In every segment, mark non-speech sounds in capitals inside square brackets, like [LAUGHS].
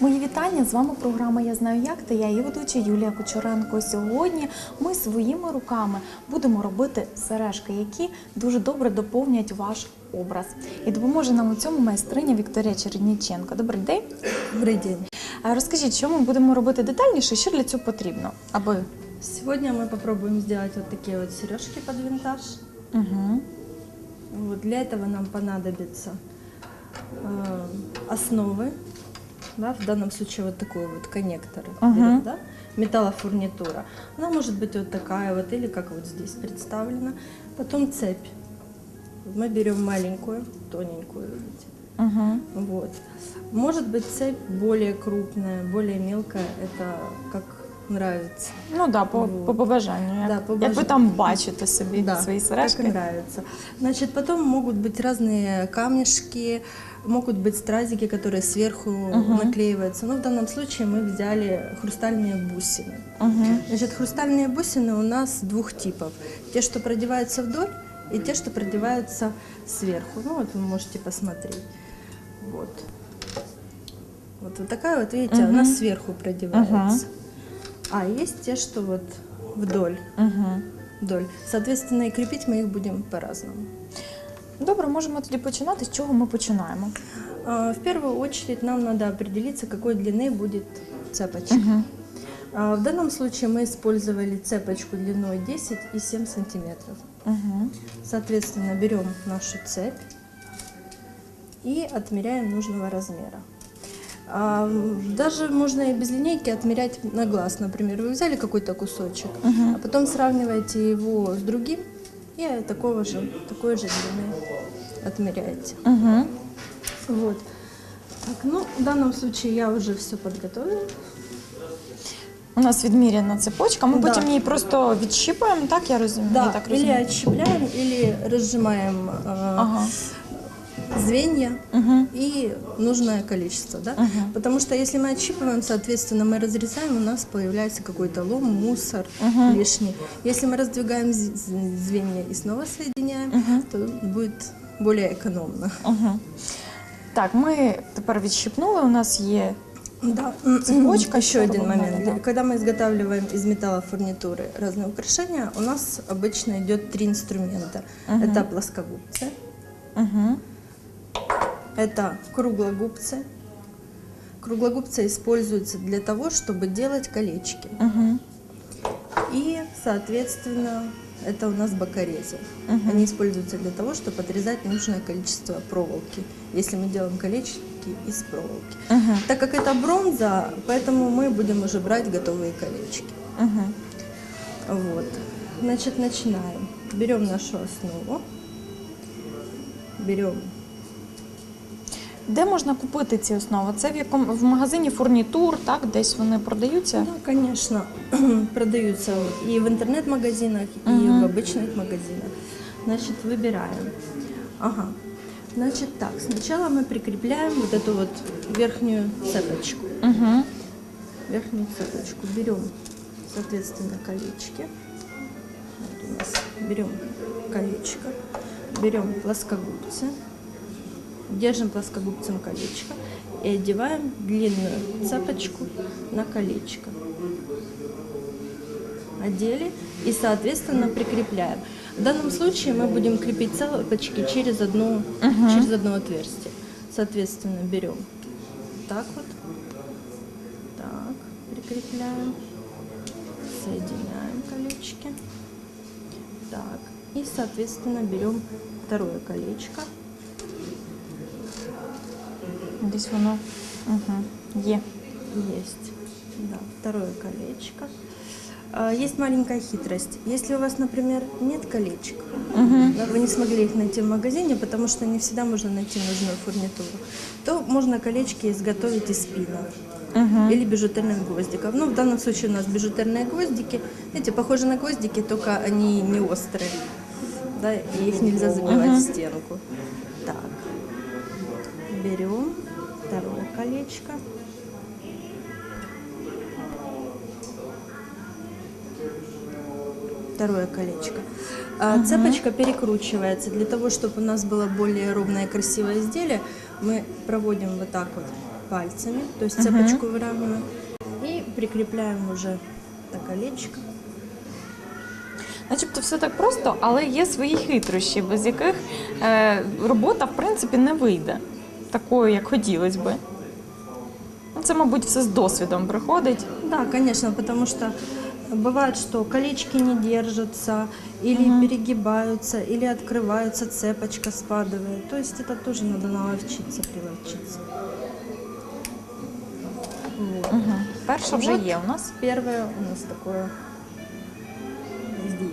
Мої вітання з вами програма Я знаю як та я її ведуча Юлія Кучеренко. Сьогодні ми своїми руками будемо робити сережки, які дуже добре доповнять ваш образ. І допоможе нам у цьому майстриня Вікторія Черніченко. Добрий день. Добрый день. А Розкажіть, що ми будемо робити детальніше, що для цього потрібно, аби Сегодня мы попробуем сделать вот такие вот сережки под винтаж. угу. Вот для этого нам понадобится э, основы, да, в данном случае вот такой вот коннектор, Ага. берем, да, металлофурнитура. Она может быть вот такая вот или как вот здесь представлена. Потом цепь. Мы берем маленькую, тоненькую, видите. Угу. Вот. Может быть цепь более крупная, более мелкая, это как нравится. Ну да, по, Вот. по побажанню. Як, Да, по як ви бажанню. там бачите собі Да, свої сережки. нравится. Значит, потом могут быть разные камешки, могут быть стразики, которые сверху Мгм. наклеиваются. Но в данном случае мы взяли хрустальные бусины. Угу. Значит, хрустальные бусины у нас двух типов. Те, что продеваются вдоль, и те, что продеваются сверху. Ну вот вы можете посмотреть. Вот. Вот, вот такая вот, видите, она Мгм. сверху продевается. А есть те, что вот вдоль Угу. вдоль. Соответственно, и крепить мы их будем по-разному. Добре, можемо тоді починати. З чого ми починаємо? А, В первую очередь нам надо определиться, какой длины будет цепочка. Угу. В данном случае мы использовали цепочку длиной 10 и 7 сантиметров. Угу. Соответственно, берем нашу цепь и отмеряем нужного размера. А, Даже можно и без линейки отмерять на глаз. Например, вы взяли какой-то кусочек, Мгм. а потом сравниваете его с другим и такого же, такой же длины отмеряете. Угу. Вот. Так, ну, в данном случае я уже все подготовила. У нас відміряна цепочка, ми Да. потім її просто відщіпуємо, так я розумію? я Да, так или розумію. отщепляем, или разжимаем э, Ага. звенья Угу. и нужное количество, да? Мгм. Потому что если мы отщипываем, соответственно, мы разрезаем, у нас появляется какой-то лом, мусор Мгм. лишний. Если мы раздвигаем звенья и снова соединяем, Мгм. то будет более экономно. Угу. Так, ми тепер відщипнули, у нас є Да. Цепочка, Еще один момент. да. Когда мы изготавливаем из металла фурнитуры разные украшения, у нас обычно идет три инструмента. Мгм. Это плоскогубцы, угу. Это круглогубцы. Круглогубцы используются для того, чтобы делать колечки. Угу. И, соответственно, это у нас бокорезы. Мгм. Они используются для того, чтобы отрезать нужное количество проволоки, если мы делаем колечки из проволоки. Угу. Так как это бронза, поэтому мы будем уже брать готовые колечки. Угу. Вот. Значит, начинаем. Берем нашу основу. Берем. Де можна купити ці основи? Це в якому в магазині фурнітур, так? Десь вони продаються? Ну, конечно, продаются и в интернет-магазинах, и Мгм. в обычных магазинах. Значит, выбираем. Ага. Значит, так, сначала мы прикрепляем вот эту вот верхнюю цепочку. Угу. Верхнюю цепочку. Берем, соответственно, колечки. Вот у нас берем колечко, берем плоскогубцы, Держим плоскогубцем колечко и одеваем длинную цепочку на колечко. Одели и, соответственно, прикрепляем. В данном случае мы будем крепить цепочки через одно, Мгм. через одно отверстие. Соответственно, берем так вот, так, прикрепляем, соединяем колечки, так, и, соответственно, берем второе колечко, Десь воно угу. є. Есть. Да, второе колечко. А, Есть маленькая хитрость. Если у вас, например, нет колечек, Угу. да, вы не смогли их найти в магазине, потому что не всегда можно найти нужную фурнитуру, то можно колечки изготовить из спинов Угу. или бижутерных гвоздиков. Ну, в данном случае у нас бижутерные гвоздики. Эти похожи на гвоздики, только они не острые. Да, и их нельзя забивать Мгм. в стенку. Так. Берем колечко. Второе колечко. А, Цепочка перекручивается. Для того, чтобы у нас было более ровное и красивое изделие, мы проводим вот так вот пальцами, то есть цепочку выравниваем. И прикрепляем уже это колечко. Начебто все так просто, але є свої хитрощі, без яких е, робота в принципі не вийде такою, як хотілося би. Ну, Це, мабуть, все з досвідом приходить. Да, конечно, потому что бывает, что колечки не держатся, или перегибаются, или открываются, цепочка спадывает. То есть это тоже надо наловчиться, приловчиться. Вот. Угу. Перша вже є у нас. Первое у нас такое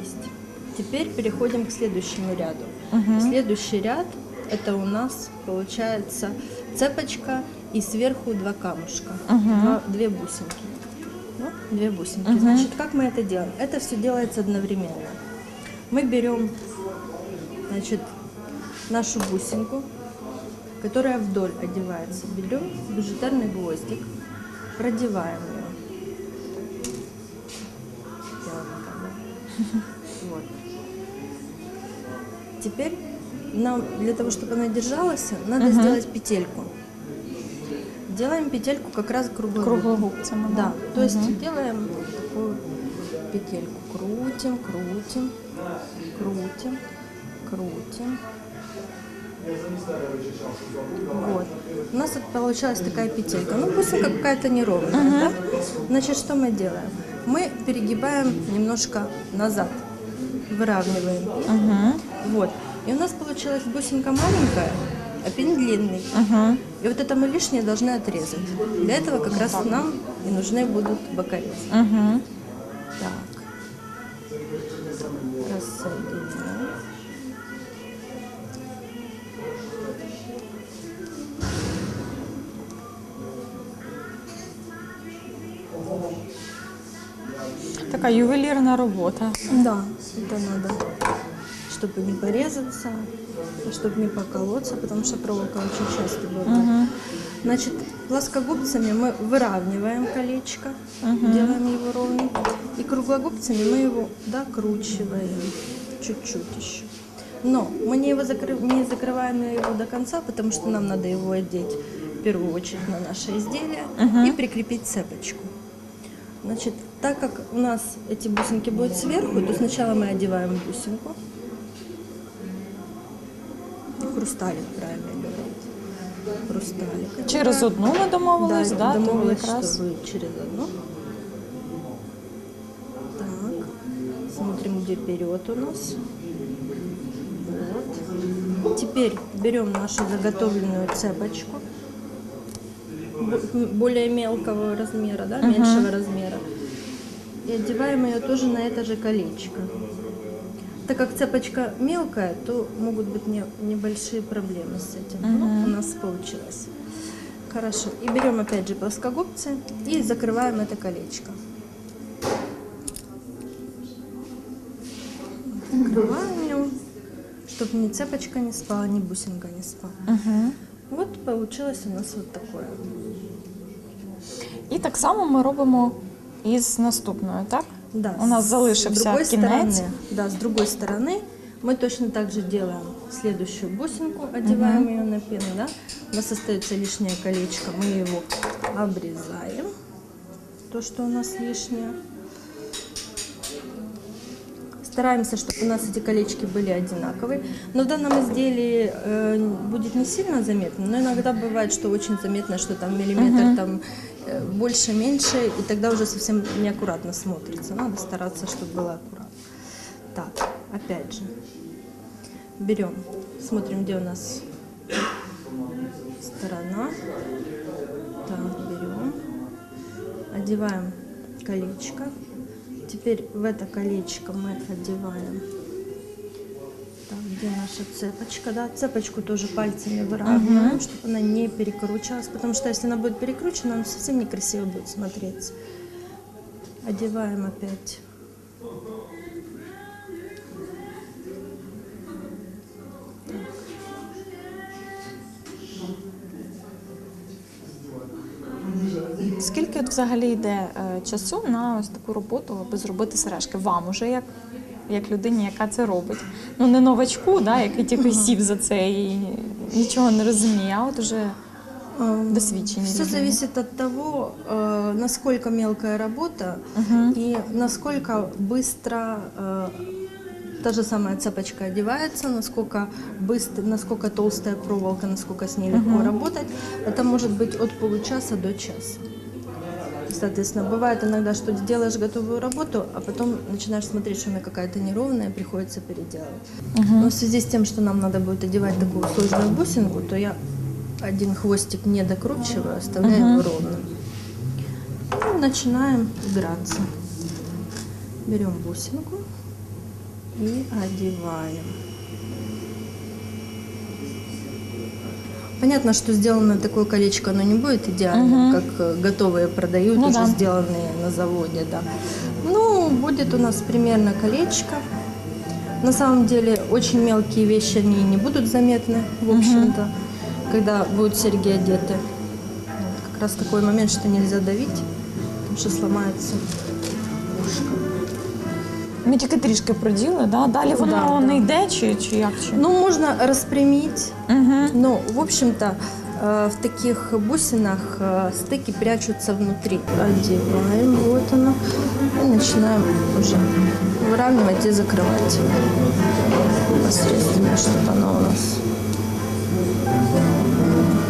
есть. Теперь переходим к следующему ряду. Мгм. Следующий ряд это у нас получается цепочка и сверху два камушка, два- две бусинки. Ну, две бусинки. Мгм. Значит, как мы это делаем? Это все делается одновременно. Мы берем, значит, нашу бусинку, которая вдоль одевается. Берем бижутерный гвоздик, продеваем ее. [LAUGHS] Вот. Теперь нам для того, чтобы она держалась, надо Мгм. сделать петельку. Делаем петельку как раз круглогуб. Круглогубцями. Да, то есть делаем такую петельку. Крутим, крутим, крутим, крутим. Вот. У нас вот получилась такая петелька. Ну, бусинка какая-то неровная, да? Значит, что мы делаем? Мы перегибаем немножко назад, выравниваем. Угу. Вот. И у нас получилась бусинка маленькая, а пин длинный. Угу. И вот это мы лишнее должны отрезать. Для этого как раз нам и нужны будут бокорезы. Угу. Так. Рассоединяем. Така ювелірна робота. Да, это надо, чтобы не порезаться, чтобы не поколоться, потому что проволока очень часто бывает. Угу. Значит, плоскогубцами мы выравниваем колечко, Мгм. делаем его ровным, и круглогубцами мы его докручиваем чуть-чуть еще. Но мы не, его закры- не закрываем его до конца, потому что нам надо его одеть в первую очередь на наше изделие Мгм. и прикрепить цепочку. Значит, так как у нас эти бусинки будут сверху, то сначала мы одеваем бусинку. Хрусталик, правильно говорить. Через одну ми домовились, Да, да, тому домовилась, якраз. что будет через одну. Так, смотрим, где вперед у нас. Вот. Теперь берем нашу заготовленную цепочку более мелкого размера, да, меньшего размера, и одеваем ее тоже на это же колечко. Так как цепочка мелкая, то могут быть не- небольшие проблемы с этим. Ну, Мгм. у нас получилось. Хорошо. И берем опять же плоскогубцы и закрываем это колечко. Закрываем его, чтобы ни цепочка не спала, ни бусинка не спала. Угу. Вот получилось у нас вот такое. І так само ми робимо із наступною, так? Да, У нас залишився другой кінець. стороны, да, с другой стороны мы точно так же делаем следующую бусинку, одеваем ее на пин, да. У нас остается лишнее колечко, мы его обрезаем, то, что у нас лишнее. Стараемся, чтобы у нас эти колечки были одинаковые. Но в данном изделии э, будет не сильно заметно, но иногда бывает, что очень заметно, что там миллиметр Мгм. там э, больше, меньше, и тогда уже совсем неаккуратно смотрится. Надо стараться, чтобы было аккуратно. Так, опять же, берем, смотрим, где у нас сторона. Так, берем, одеваем колечко. Теперь в это колечко мы одеваем. Так, где наша цепочка? Да, цепочку тоже пальцами выравниваем, Мгм. чтобы она не перекручивалась, потому что если она будет перекручена, она совсем некрасиво будет смотреться. Одеваем опять. Скільки от взагалі йде е, часу на ось таку роботу, аби зробити сережки? Вам уже як, як людині, яка це робить? Ну не новачку, да, який тільки сів за це і нічого не розуміє, а от уже досвідчені Все людини? зависит от того, э, насколько мелкая работа Мгм. и насколько быстро э, та же самая цепочка одевается, насколько быстро, насколько толстая проволока, насколько с ней легко работать. Это может быть от получаса до часа. Соответственно, бывает иногда, что делаешь готовую работу, а потом начинаешь смотреть, что она какая-то неровная, приходится переделывать. Но в связи с тем, что нам надо будет одевать такую сложную бусинку, то я один хвостик не докручиваю, оставляю его ровным. И начинаем играться. Берем бусинку и одеваем. Понятно, что сделано такое колечко, оно не будет идеальным, как э, готовые продают, Ну уже да. сделанные на заводе, да. Ну, будет у нас примерно колечко. На самом деле, очень мелкие вещи, они не будут заметны, в общем-то, когда будут серьги одеты. Вот как раз такой момент, что нельзя давить, потому что сломается ушко. Ми тільки трішки проділи, да? далі воно Да, не да. йде чи, чи як? Чи? Ну, можно распрямить, Угу. но, в общем-то, э, в таких бусинах э, стыки прячутся внутри. Одеваем, вот оно, и начинаем уже выравнивать и закрывать непосредственно, чтобы оно у нас.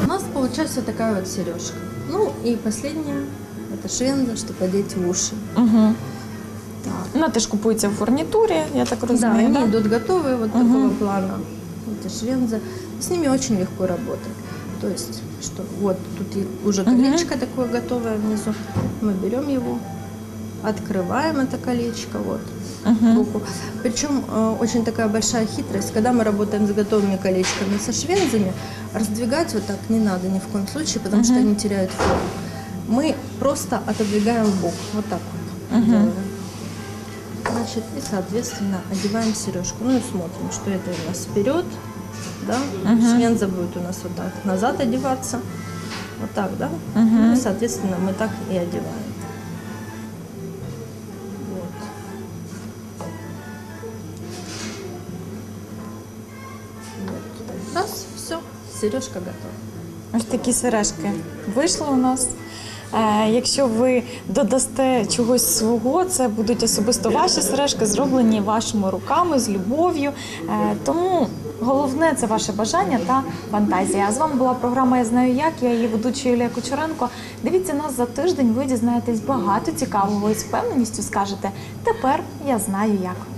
У нас получается такая вот сережка. Ну и последняя, это швенза, чтобы одеть в уши. Угу. Так. Вона теж купується в фурнітурі, я так Да, розумію. они Да, идут готовые вот Мгм. такого плана. Это швенза. С ними очень легко работать. То есть, что вот тут и уже Мгм. колечко такое готовое внизу. Мы берем его, открываем это колечко, вот, Мгм. руку. Причем э, очень такая большая хитрость, когда мы работаем с готовыми колечками, со швензами, раздвигать вот так не надо ни в коем случае, потому что Мгм. они теряют форму. Мы просто отодвигаем в бок, вот так вот Мгм. делаем. Значит, и, соответственно, одеваем сережку. Ну и смотрим, что это у нас вперед, да, Мгм. швенза будет у нас вот так назад одеваться, вот так, да, Мгм. ну и, соответственно, мы так и одеваем. Вот. Вот. Раз, все, сережка готова. Ось такі сережки вийшли у нас. Е, якщо ви додасте чогось свого, це будуть особисто ваші сережки, зроблені вашими руками з любов'ю. Е, тому головне це ваше бажання та фантазія. А з вами була програма Я знаю як. Я її ведуча Юлія Кучеренко. Дивіться нас за тиждень. Ви дізнаєтесь багато цікавого і з впевненістю скажете. Тепер я знаю як.